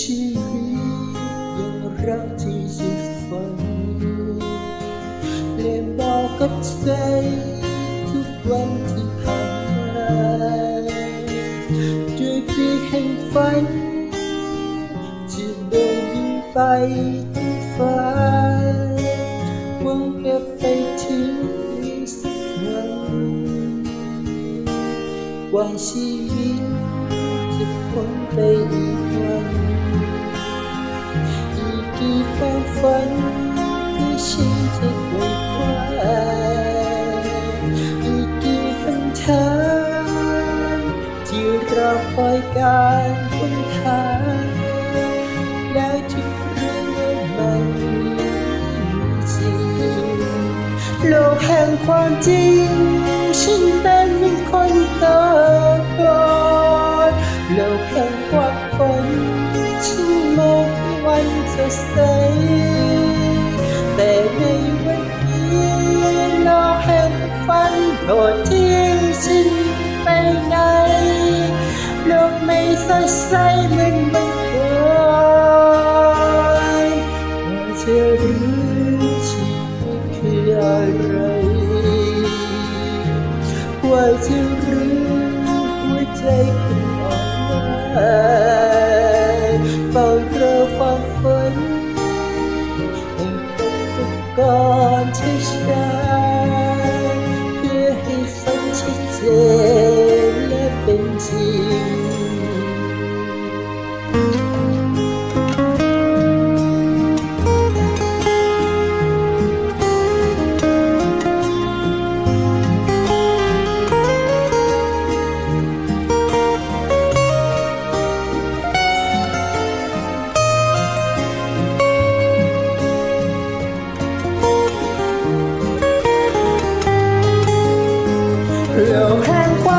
ชีวิตยังรักที่จะฝันและบอกกับใจทุกวันที่ผ่านมาด้วยปีกแห่งฝันจะเดินบินไปที่ฟ้าหวังแค่ไปถึงสักวันกว่าชีวิตจะพ้นไปอีกวัน อีกกี่ความฝันที่ฉันจะไขว่คว้าอีกกี่คำถามที่รอคอยการค้นหาแล้วทุกเรื่องมันจริงโลกแห่งความจริง สดใสแต่ในวันนี้โลกแห่งฝันโดดทิ้งฉันไปไหนโลกไม่สดใสเหมือนเมื่อก่อนว่าจะรู้ชีวิตคืออะไรว่าจะรู้หัวใจคุณอ่อนล้า ก่อนที่ฉันเพื่อให้ฝันชัดเจอ โลกแห่งคว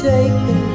Take me.